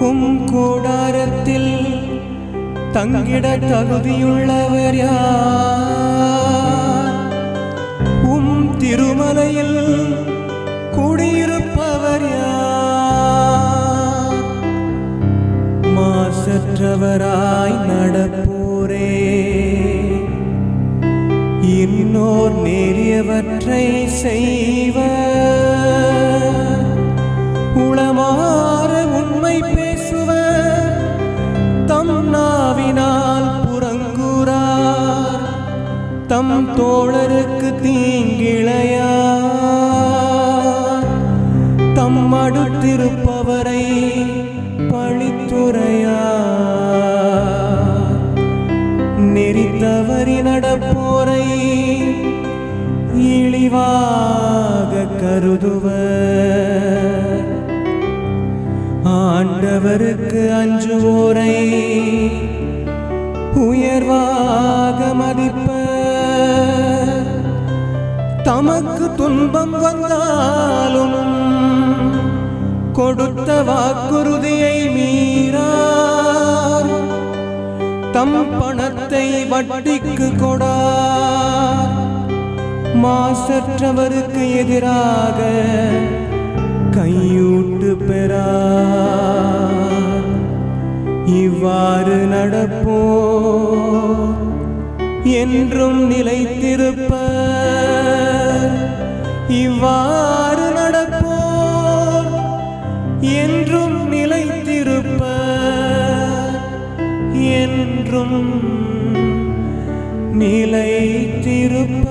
உம் கூடாரத்தில் தங்கிட தகுதியுள்ளவர் யார்? உம் திருமலையில் குடியிருப்பவர் யார்? மாசற்றவராய் நடப்போரே. இன்னோர் நேரியவற்றை செய்வர். தம் தோழருக்கு தீங்கிழையா? தம் அடுத்திருப்பவரை பழித்துறையா? நெறி தவறி நடப்போரை இழிவாக கருதுவர் ஆண்டவருக்கு அஞ்சுவோரை உயர்வாக மதிப்பர் தமக்கு துன்பம் வந்தாலும் கொடுத்த வாக்குறுதியை மீறார். தம் பணத்தை வட்டிக்கு கொடார். மாசற்றவருக்கு எதிராக கையூட்டு பெறார். இவ்வாறு நடப்போ என்றும் நிலைத்திருப்ப இவ்வாறு நடப்போர் என்றும் நிலைத்திருப்ப என்றும் நிலைத்திருப்பர்